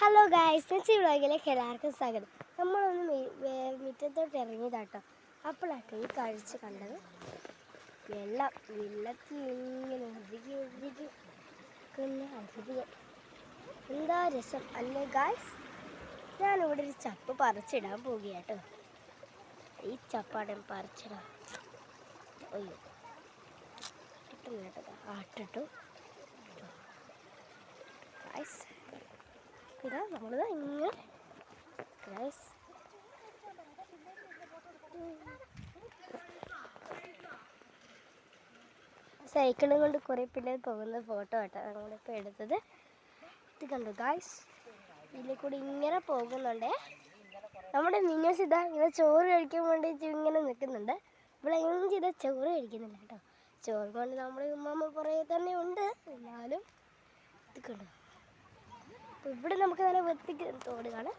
Hello guys നെച്ചി വ്ളോഗിലേക്ക് എല്ലാവർക്കും സ്വാഗതം. നമ്മളൊന്ന് മുറ്റത്തോട്ട് ഇറങ്ങിയതാട്ടോ. അപ്പോഴാട്ടോ ഈ കാഴ്ച കണ്ടത്. വെള്ളം വെള്ളത്തിൽ ഇങ്ങനെ അരികി ഒഴുകി. പിന്നെ എന്താ രസം? അല്ലേ ഗായ്സ് ഞാനിവിടെ ഒരു ചപ്പ് പറിച്ചിടാൻ പോവുകയാട്ടോ. ഈ ചപ്പാടെ പറിച്ചിടാം അയ്യോ. കിട്ടുന്നില്ല കേട്ടോ. ആട്ടിട്ടു ഗായ്സ് ഇതാ നമ്മളിതാ ഇങ്ങനെ. സൈക്കിളും കൊണ്ട് കുറേ പിള്ളേർ പോകുന്ന ഫോട്ടോ ആട്ടോ. നമ്മളിപ്പോൾ എടുത്തത്. ഇത് കണ്ടു ഗായ്സ് ഇതിൽ കൂടി ഇങ്ങനെ പോകുന്നുണ്ടേ. നമ്മുടെ മിന്നസ് ഇതാ ഇവ ചോറ് കഴിക്കാൻ വേണ്ടിയിട്ട് ഇങ്ങനെ നിൽക്കുന്നുണ്ട്. ഇവിടെ എങ്ങനെ ചോറ് കഴിക്കുന്നില്ല കേട്ടോ. ചോറ് കൊണ്ട് നമ്മുടെ ഉമ്മമ്മ കുറേ തന്നെ ഉണ്ട്. എന്നാലും ഇത് കണ്ടു? അപ്പോൾ ഇവിടെ നമുക്ക് നല്ല വൃത്തിക്ക് തോട് കാണാം